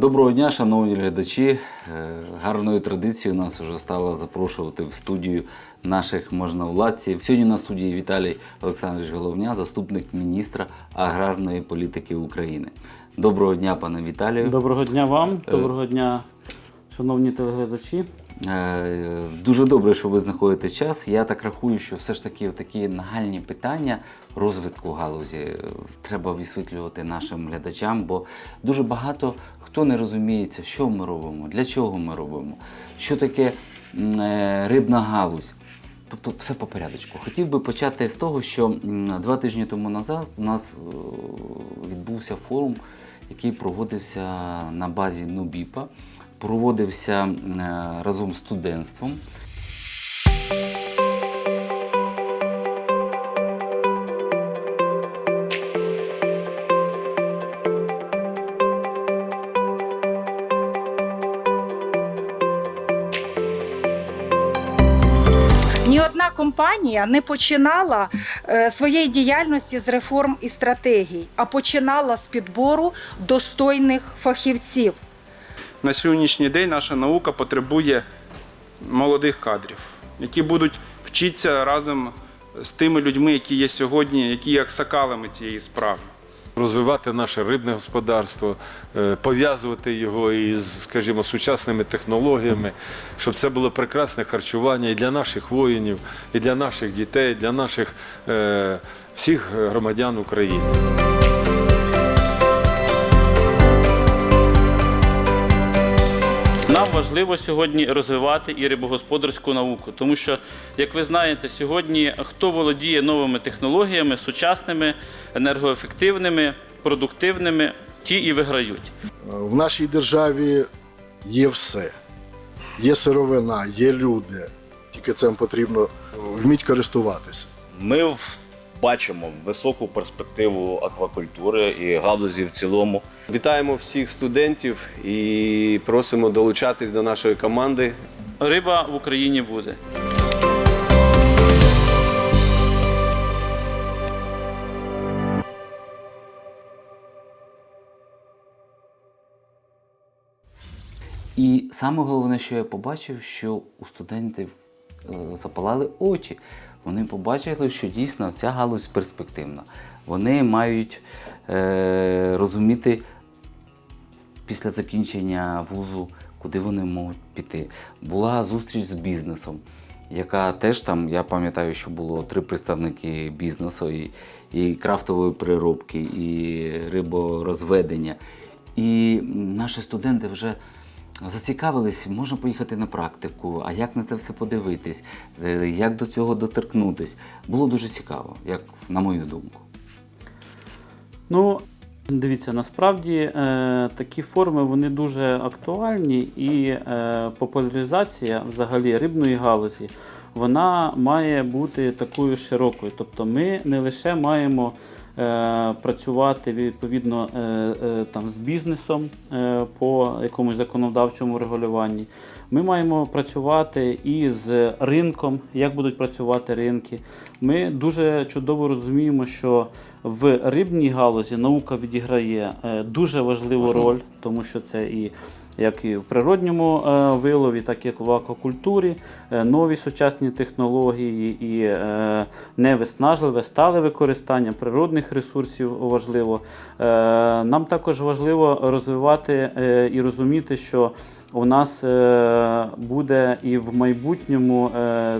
Доброго дня, шановні глядачі. Е, Гарною традицією нас вже стало запрошувати в студію наших можновладців. Сьогодні на студії Віталій Олександрович Головня, заступник міністра аграрної політики України. Доброго дня, пане Віталію. Доброго дня вам, доброго дня, шановні телеглядачі. Е, Дуже добре, що ви знаходите час. Я так рахую, що все ж таки такі нагальні питання розвитку галузі е, треба висвітлювати нашим глядачам, бо дуже багато хто не розуміється, що ми робимо, для чого ми робимо, що таке е, рибна галузь. Тобто все по порядочку. Хотів би почати з того, що два тижні тому назад у нас е, відбувся форум, який проводився на базі Нубіпа, проводився е, разом з студентством. Компанія не починала е, своєї діяльності з реформ і стратегій, а починала з підбору достойних фахівців. На сьогоднішній день наша наука потребує молодих кадрів, які будуть вчитися разом з тими людьми, які є сьогодні, які є аксакалами цієї справи. Розвивати наше рибне господарство, е, пов'язувати його із, скажімо, сучасними технологіями, щоб це було прекрасне харчування і для наших воїнів, і для наших дітей, для наших е, всіх громадян України. Важливо сьогодні розвивати і рибогосподарську науку, тому що, як ви знаєте, сьогодні хто володіє новими технологіями, сучасними, енергоефективними, продуктивними, ті і виграють. В нашій державі є все. Є сировина, є люди. Тільки цим потрібно вміти користуватися. Ми в- бачимо високу перспективу аквакультури і галузі в цілому. Вітаємо всіх студентів і просимо долучатись до нашої команди. Риба в Україні буде. І саме головне, що я побачив, що у студентів е, запалали очі. Вони побачили, що дійсно ця галузь перспективна. Вони мають е, розуміти після закінчення вузу, куди вони можуть піти. Була зустріч з бізнесом, яка теж там, я пам'ятаю, що було три представники бізнесу, і, і крафтової переробки, і риборозведення. І наші студенти вже зацікавились, можна поїхати на практику, а як на це все подивитись, е, як до цього доторкнутись. Було дуже цікаво, як на мою думку. Ну, дивіться, насправді е, такі форми вони дуже актуальні, і е, популяризація взагалі рибної галузі вона має бути такою широкою. Тобто ми не лише маємо працювати відповідно е, е, там, з бізнесом е, по якомусь законодавчому регулюванні. Ми маємо працювати і з ринком, як будуть працювати ринки. Ми дуже чудово розуміємо, що в рибній галузі наука відіграє е, дуже важливу Важливо. роль, тому що це і як і в природньому е, вилові, так і в аквакультурі, е, нові сучасні технології і невиснажливе стале використання природних ресурсів важливо. Нам також важливо розвивати і розуміти, що у нас буде і в майбутньому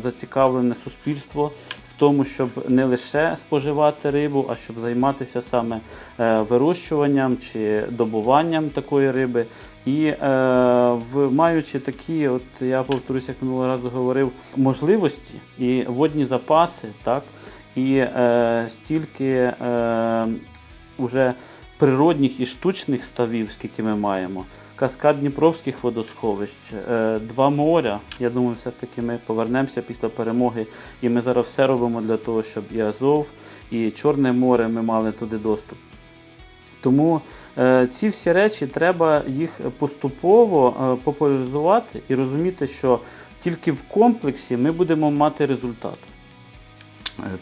зацікавлене суспільство тому, щоб не лише споживати рибу, а щоб займатися саме е, вирощуванням чи добуванням такої риби. І е, в маючи такі, от я повторюсь, як минулого разу говорив, можливості і водні запаси, так, і е, стільки е, уже природних і штучних ставів, скільки ми маємо, каскад Дніпровських водосховищ, е, два моря. Я думаю, все ж таки ми повернемося після перемоги, і ми зараз все робимо для того, щоб і Азов, і Чорне море ми мали туди доступ. Тому е, ці всі речі треба їх поступово е, популяризувати і розуміти, що тільки в комплексі ми будемо мати результат.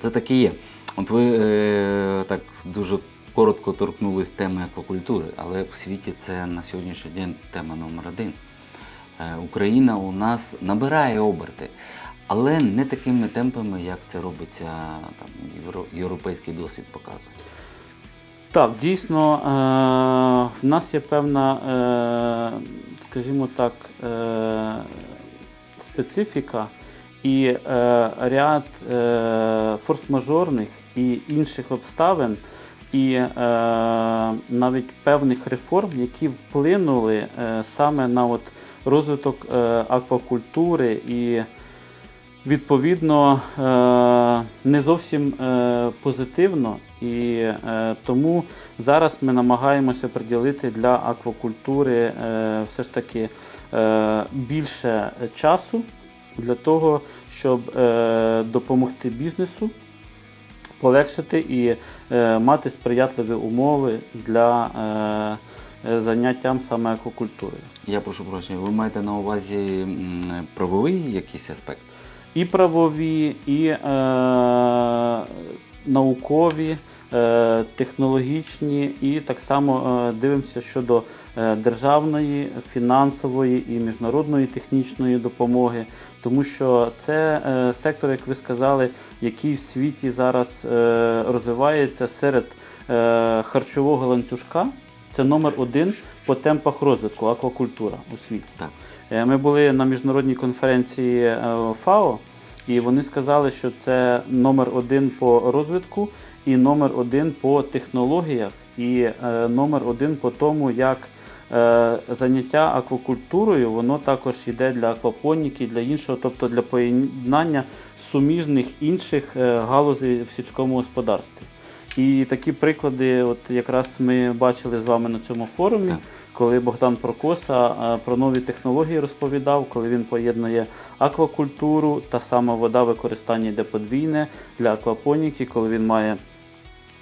Це так і є. От ви е, так дуже коротко торкнулись теми аквакультури, але в світі це на сьогоднішній день тема номер один. Е, Україна у нас набирає оберти, але не такими темпами, як це робиться там, європейський досвід показує. Так, дійсно, е, в нас є певна, е, скажімо так, специфіка і ряд форс-мажорних і інших обставин, і е, навіть певних реформ, які вплинули е, саме на от розвиток е, аквакультури і відповідно е, не зовсім е, позитивно. І е, тому зараз ми намагаємося приділити для аквакультури е, все ж таки е, більше часу для того, щоб е, допомогти бізнесу, полегшити і е, мати сприятливі умови для е, заняттям саме аквакультурою. Я прошу прощення, ви маєте на увазі правовий якийсь аспект? і правові, і е, наукові, е, технологічні, і так само е, дивимося щодо е, державної, фінансової і міжнародної технічної допомоги, тому що це е, сектор, як ви сказали, який в світі зараз е, розвивається серед е, харчового ланцюжка. Це номер один по темпах розвитку аквакультура у світі. Так. Е, Ми були на міжнародній конференції е, ФАО, і вони сказали, що це номер один по розвитку, і номер один по технологіях, і е, номер один по тому, як заняття аквакультурою, воно також йде для аквапоніки, для іншого, тобто для поєднання суміжних інших е, галузей в сільському господарстві. І такі приклади, от якраз ми бачили з вами на цьому форумі, Так. коли Богдан Прокоса е, про нові технології розповідав, коли він поєднує аквакультуру, та сама вода використання йде подвійне для аквапоніки, коли він має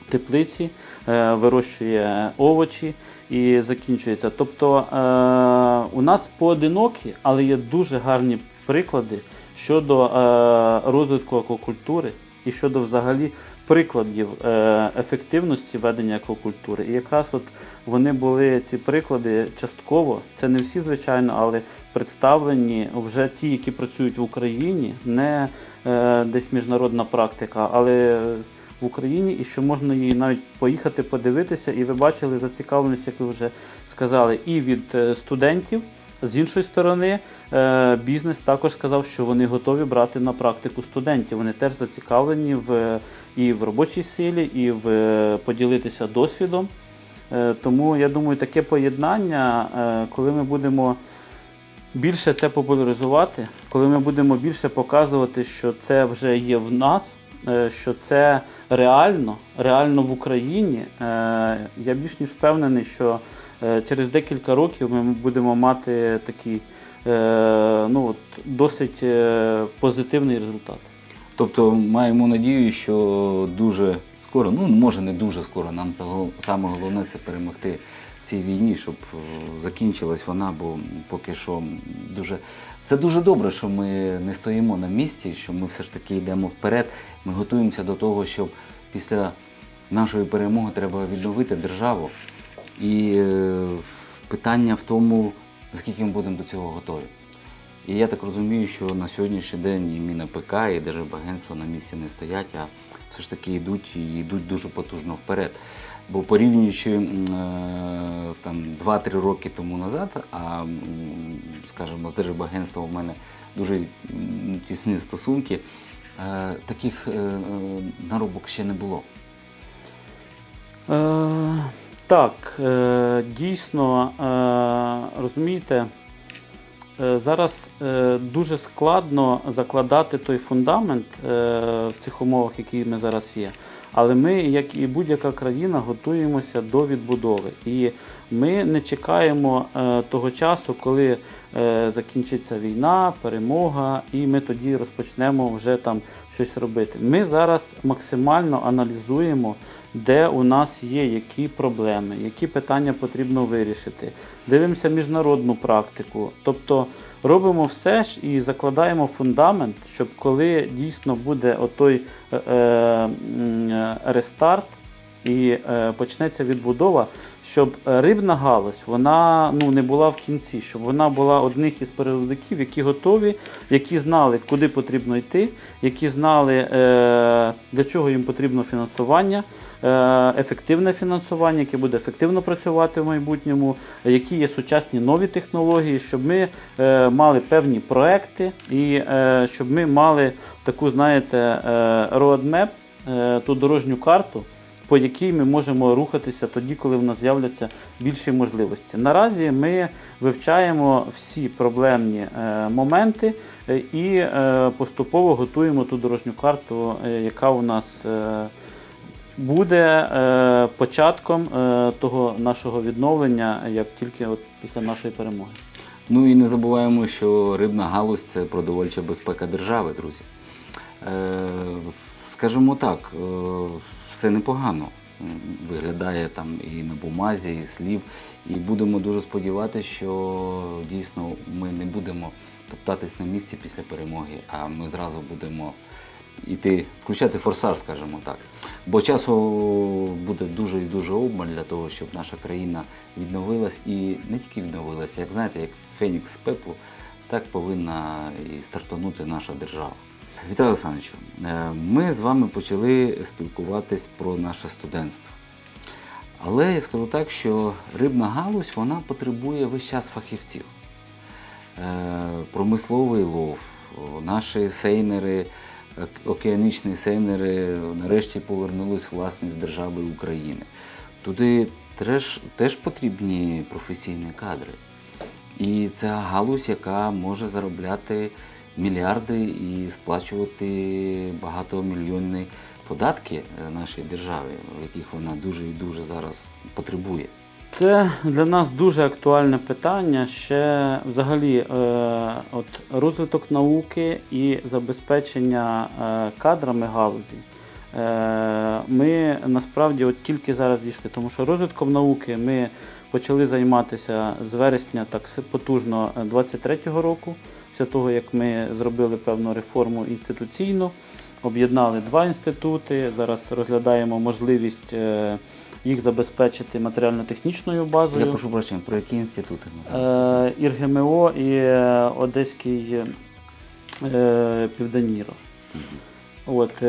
теплиці, е, вирощує овочі і закінчується. Тобто е, у нас поодинокі, але є дуже гарні приклади щодо е, розвитку аквакультури і щодо взагалі прикладів ефективності ведення аквакультури. І якраз от вони були ці приклади частково, це не всі, звичайно, але представлені вже ті, які працюють в Україні, не десь міжнародна практика, але в Україні, і що можна її навіть поїхати подивитися, і ви бачили зацікавленість, як ви вже сказали, і від е, студентів. З іншої сторони, е, бізнес також сказав, що вони готові брати на практику студентів. Вони теж зацікавлені в і в робочій силі, і в е, поділитися досвідом. Тому я думаю, таке поєднання, коли ми будемо більше це популяризувати, коли ми будемо більше показувати, що це вже є в нас, що це реально, реально в Україні, е, я більш ніж впевнений, що е, через декілька років ми будемо мати такий е, ну, от, досить е, позитивний результат. Тобто маємо надію, що дуже скоро, ну може не дуже скоро, нам саме головне це перемогти в цій війні, щоб е, закінчилась вона, бо поки що дуже. Це дуже добре, що ми не стоїмо на місці, що ми все ж таки йдемо вперед. Ми готуємося до того, щоб після нашої перемоги треба відновити державу. І е, питання в тому, наскільки ми будемо до цього готові. І я так розумію, що на сьогоднішній день і МінАПК, і Держбагентство на місці не стоять, а все ж таки йдуть і йдуть дуже потужно вперед. Бо порівнюючи е, там 2-3 роки тому назад, а скажімо, з Держбагентством у мене дуже тісні стосунки, е, таких е, наробок ще не було. Е, так, е, дійсно, е, розумієте, е, зараз е, дуже складно закладати той фундамент е, в цих умовах, які ми зараз є. Але ми, як і будь-яка країна, готуємося до відбудови. І ми не чекаємо е, того часу, коли е, закінчиться війна, перемога, і ми тоді розпочнемо вже там щось робити. Ми зараз максимально аналізуємо, де у нас є які проблеми, які питання потрібно вирішити. Дивимося міжнародну практику. Тобто робимо все ж і закладаємо фундамент, щоб коли дійсно буде отой е, е, е, рестарт і е, почнеться відбудова, щоб рибна галузь вона ну, не була в кінці, щоб вона була одних із переводників, які готові, які знали, куди потрібно йти, які знали, е, для чого їм потрібно фінансування, ефективне фінансування, яке буде ефективно працювати в майбутньому, які є сучасні нові технології, щоб ми е, мали певні проекти і е, щоб ми мали таку, знаєте, е, roadmap, е, ту дорожню карту, по якій ми можемо рухатися тоді, коли в нас з'являться більші можливості. Наразі ми вивчаємо всі проблемні е, моменти е, і е, поступово готуємо ту дорожню карту, е, яка у нас е, буде е, початком е, того нашого відновлення, як тільки от після нашої перемоги. Ну і не забуваємо, що рибна галузь це продовольча безпека держави, друзі. Е, скажімо так, е, все непогано виглядає там і на бумазі, і слів. І будемо дуже сподіватися, що дійсно ми не будемо топтатись на місці після перемоги, а ми зразу будемо іти, включати форсаж, скажімо так. Бо часу буде дуже і дуже обмаль для того, щоб наша країна відновилась і не тільки відновилася, як знаєте, як Фенікс з пеплу, так повинна і стартанути наша держава. Віталій Олександровичу, е, ми з вами почали спілкуватись про наше студентство. Але я скажу так, що рибна галузь вона потребує весь час фахівців. Е, Промисловий лов, наші сейнери, океанічні сейнери нарешті повернулись власність держави України. Туди теж, теж потрібні професійні кадри. І це галузь, яка може заробляти мільярди і сплачувати багатомільйонні податки е, нашій державі, яких вона дуже і дуже зараз потребує. Це для нас дуже актуальне питання. Ще взагалі, е, от розвиток науки і забезпечення е, кадрами галузі. Е, ми насправді от тільки зараз дійшли, тому що розвитком науки ми почали займатися з вересня так потужно 23-го року, після того як ми зробили певну реформу інституційну, об'єднали два інститути. Зараз розглядаємо можливість їх забезпечити матеріально-технічною базою. Я прошу прощення, про які інститути ми? Е, ІРГМО і е, Одеський е, Південміро. От,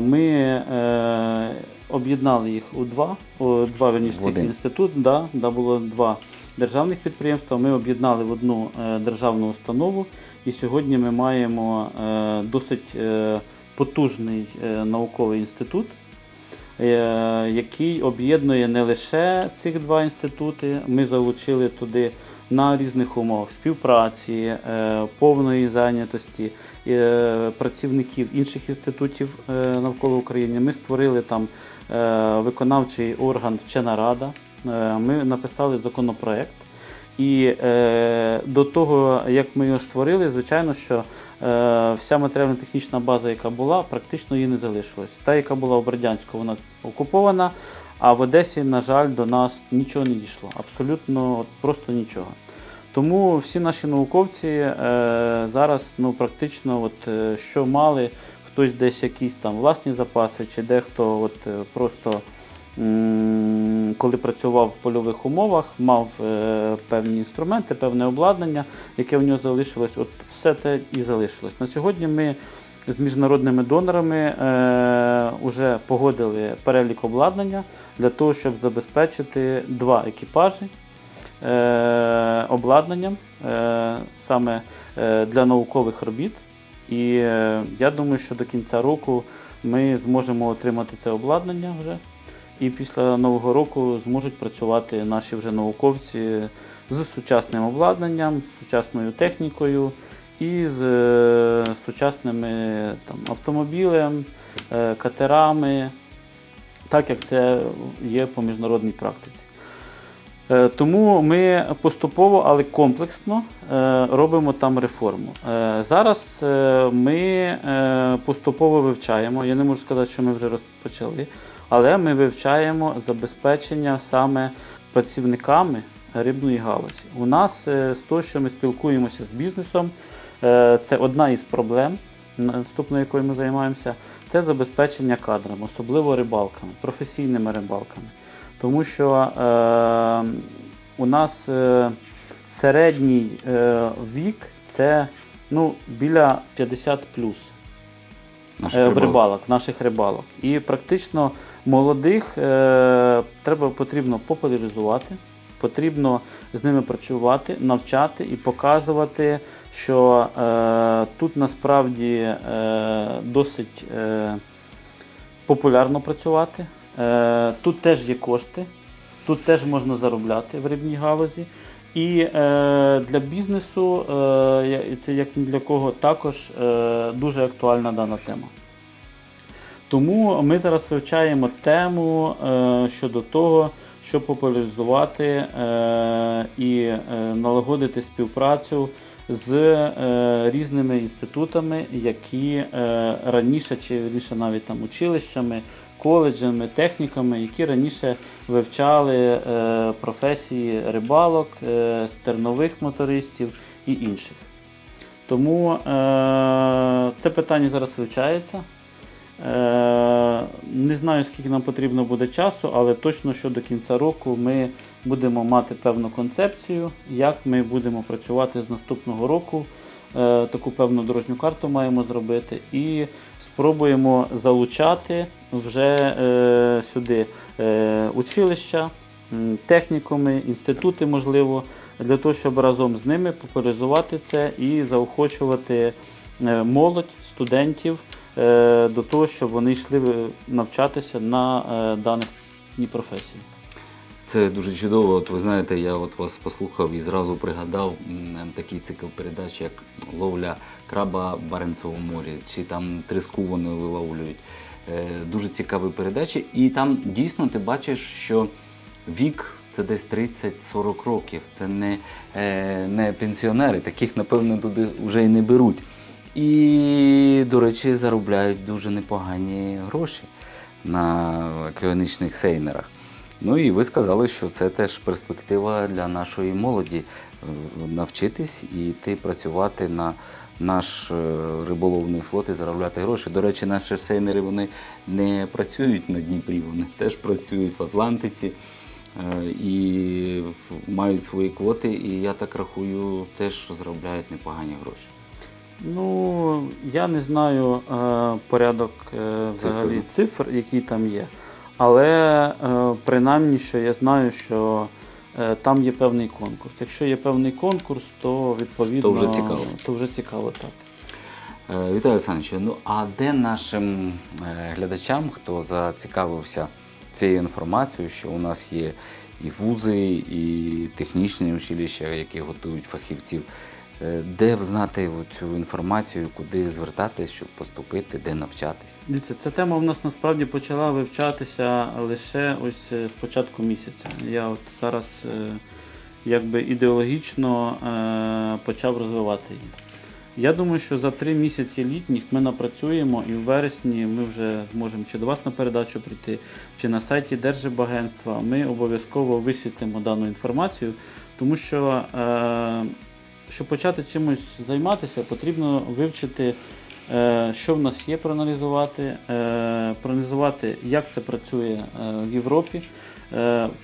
ми е, об'єднали їх у два, у два верніше, цих інститут. Да, да, було два державних підприємства. Ми об'єднали в одну державну установу, і сьогодні ми маємо е, досить е, потужний е, науковий інститут, який об'єднує не лише цих два інститути. Ми залучили туди на різних умовах співпраці, е, повної зайнятості е, працівників інших інститутів е, навколо України. Ми створили там е, виконавчий орган Вчена Рада. Е, Ми написали законопроект. І е, до того, як ми його створили, звичайно, що е, вся матеріально-технічна база, яка була, практично її не залишилась. Та, яка була у Бердянську, вона окупована, а в Одесі, на жаль, до нас нічого не дійшло. Абсолютно от, просто нічого. Тому всі наші науковці е, зараз ну, практично, от, е, що мали, хтось десь якісь там власні запаси, чи дехто от, е, просто м, коли працював в польових умовах, мав е, певні інструменти, певне обладнання, яке в нього залишилось. От все те і залишилось. На сьогодні ми з міжнародними донорами вже погодили перелік обладнання для того, щоб забезпечити два екіпажі е, обладнанням е, саме е, для наукових робіт. І е, я думаю, що до кінця року ми зможемо отримати це обладнання вже. І після Нового року зможуть працювати наші вже науковці з сучасним обладнанням, з сучасною технікою і з е, сучасними там, автомобілем, е, катерами, так як це є по міжнародній практиці. Е, Тому ми поступово, але комплексно робимо там реформу. Зараз ми поступово вивчаємо. Я не можу сказати, що ми вже розпочали, але ми вивчаємо забезпечення саме працівниками рибної галузі. У нас е, з того, що ми спілкуємося з бізнесом, е, це одна із проблем наступною, якою ми займаємося, це забезпечення кадрами, особливо рибалками, професійними рибалками. Тому що е, у нас е, середній е, вік це ну, біля 50 плюс Наших е, в рибалок. рибалок, наших рибалок. І практично молодих е, треба потрібно популяризувати, потрібно з ними працювати, навчати і показувати, що е, тут насправді е, досить е, популярно працювати. Е, тут теж є кошти, тут теж можна заробляти в рибній галузі. І е, для бізнесу, е, це як для кого, також е, дуже актуальна дана тема. Тому ми зараз вивчаємо тему е, щодо того, щоб популяризувати е, і е, налагодити співпрацю з е, різними інститутами, які е, раніше чи вірніше навіть там училищами, коледжами, техніками, які раніше вивчали е, професії рибалок, е, стернових мотористів і інших. Тому е, це питання зараз вивчається. Е, Не знаю, скільки нам потрібно буде часу, але точно, що до кінця року ми будемо мати певну концепцію, як ми будемо працювати з наступного року. Е, Таку певну дорожню карту маємо зробити і спробуємо залучати вже е, сюди е, училища, технікуми, інститути, можливо, для того, щоб разом з ними популяризувати це і заохочувати е, молодь, студентів е, до того, щоб вони йшли е, навчатися на е, даних професії. Це дуже чудово. От ви знаєте, я от вас послухав і зразу пригадав такий цикл передач, як ловля краба в Баренцевому морі, чи там тріску вони виловлюють. Е, Дуже цікаві передачі. І там дійсно ти бачиш, що вік це десь 30-40 років. Це не, е, не пенсіонери, таких, напевно, туди вже і не беруть. І, до речі, заробляють дуже непогані гроші на океанічних сейнерах. Ну і ви сказали, що це теж перспектива для нашої молоді е, навчитись і йти працювати на наш е, риболовний флот і заробляти гроші. До речі, наші сейнери вони не працюють на Дніпрі, вони теж працюють в Атлантиці е, і мають свої квоти, і я так рахую, теж заробляють непогані гроші. Ну, я не знаю порядок взагалі цифр, які там є. Але е, принаймні, що я знаю, що е, там є певний конкурс. Якщо є певний конкурс, то відповідно То вже цікаво. То вже цікаво так. Е, Віталій Олександрович, ну а де нашим глядачам, хто зацікавився цією інформацією, що у нас є і вузи, і технічні училища, які готують фахівців, де взнати цю інформацію, куди звертатись, щоб поступити, де навчатись? Дивіться, ця тема в нас насправді почала вивчатися лише ось е, з початку місяця. Я от зараз е, якби ідеологічно е, почав розвивати її. Я думаю, що за три місяці літніх ми напрацюємо і в вересні ми вже зможемо чи до вас на передачу прийти, чи на сайті Держибагентства. Ми обов'язково висвітлимо дану інформацію, тому що е, щоб почати чимось займатися, потрібно вивчити, е, що в нас є, проаналізувати, е, проаналізувати, як це працює е, в Європі.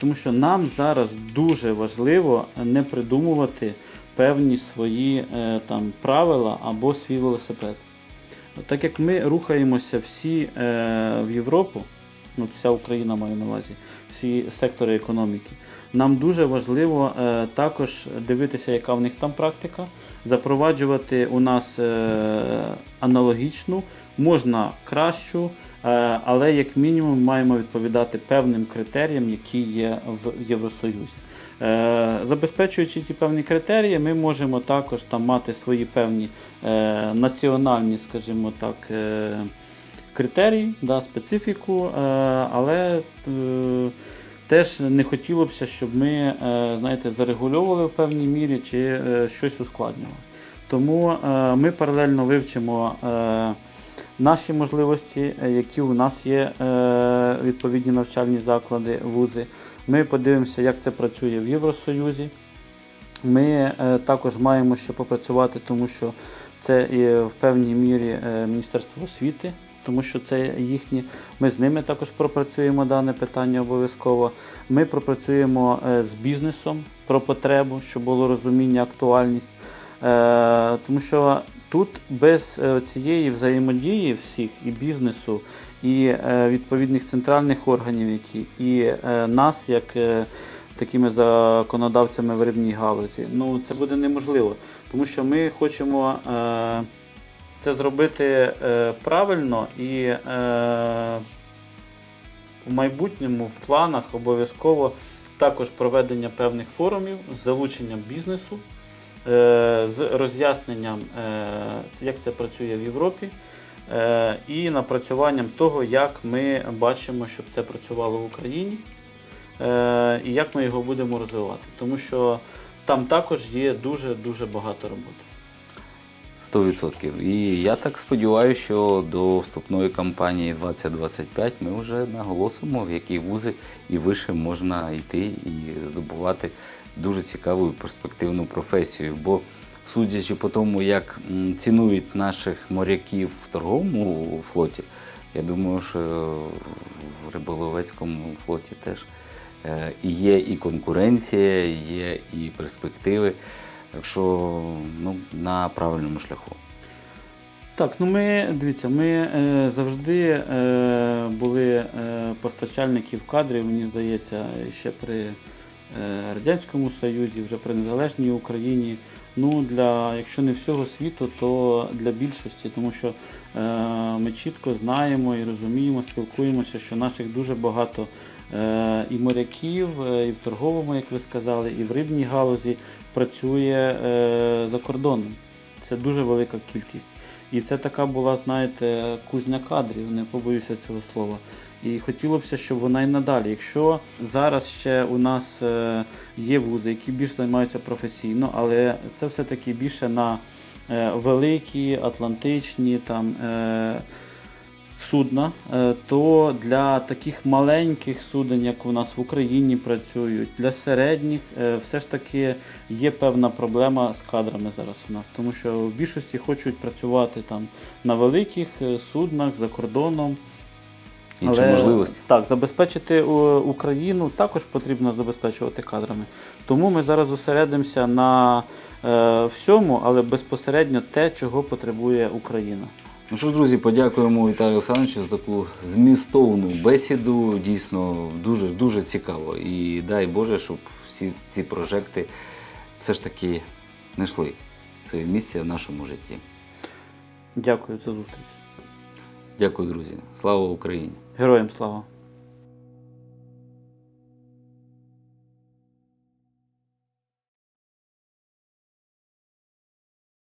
Тому що нам зараз дуже важливо не придумувати певні свої там, правила або свій велосипед. Так як ми рухаємося всі в Європу, ну, вся Україна має на увазі, всі сектори економіки, нам дуже важливо е, також дивитися, яка в них там практика, запроваджувати у нас е, аналогічну, можна кращу, е, але як мінімум маємо відповідати певним критеріям, які є в Євросоюзі. Е, Забезпечуючи ці певні критерії, ми можемо також там мати свої певні е, національні, скажімо так, е, критерії, да, специфіку, е, але е, теж не хотілося б, щоб ми е, знаєте, зарегульовували в певній мірі чи щось ускладнювали. Тому ми паралельно вивчимо наші можливості, які у нас є відповідні навчальні заклади, вузи. Ми подивимося, як це працює в Євросоюзі. Ми також маємо ще попрацювати, тому що Це і в певній мірі Міністерство освіти, тому що це їхні. Ми з ними також пропрацюємо дане питання обов'язково. Ми пропрацюємо е, з бізнесом про потребу, щоб було розуміння, актуальність. Е, Тому що тут без е, цієї взаємодії всіх і бізнесу, і відповідних центральних органів, які і нас, як такими законодавцями в рибній галузі, ну це буде неможливо, тому що ми хочемо це зробити е, правильно і е, в майбутньому в планах обов'язково також проведення певних форумів з залученням бізнесу, е, з роз'ясненням, е, як це працює в Європі, е, і напрацюванням того, як ми бачимо, щоб це працювало в Україні, е, і як ми його будемо розвивати. Тому що там також є дуже-дуже багато роботи. 100%. І я так сподіваюся, що до вступної кампанії 2025 ми вже наголосимо, в які вузи і вище можна йти і здобувати дуже цікаву і перспективну професію. Бо судячи по тому, як цінують наших моряків в торговому флоті, я думаю, що в риболовецькому флоті теж е, є і конкуренція, є і перспективи. Так що ну, на правильному шляху. Так, ну ми дивіться, ми е, завжди е, були е, постачальників кадрів, мені здається, ще при е, Радянському Союзі, вже при незалежній Україні. Ну, для, якщо не всього світу, то для більшості, тому що е, ми чітко знаємо і розуміємо, спілкуємося, що наших дуже багато е, і моряків, е, і в торговому, як ви сказали, і в рибній галузі працює е, за кордоном. Це дуже велика кількість. І це така була, знаєте, кузня кадрів, не побоюся цього слова. І хотілося б, щоб вона і надалі. Якщо зараз ще у нас е, є вузи, які більш займаються професійно, але це все-таки більше на е, великі, атлантичні там. Судна, е, то для таких маленьких суден, як у нас в Україні працюють, для середніх е, все ж таки є певна проблема з кадрами зараз у нас, тому що в більшості хочуть працювати там на великих е, суднах за кордоном. Інші можливості. Так, забезпечити Україну також потрібно забезпечувати кадрами. Тому ми зараз зосередимося на е, всьому, але безпосередньо те, чого потребує Україна. Ну що ж, друзі, подякуємо Віталію Олександровичу за таку змістовну бесіду. Дійсно дуже дуже цікаво. І дай Боже, щоб всі ці прожекти все ж таки знайшли своє місце в нашому житті. Дякую за зустріч. Дякую, друзі. Слава Україні! Героям слава!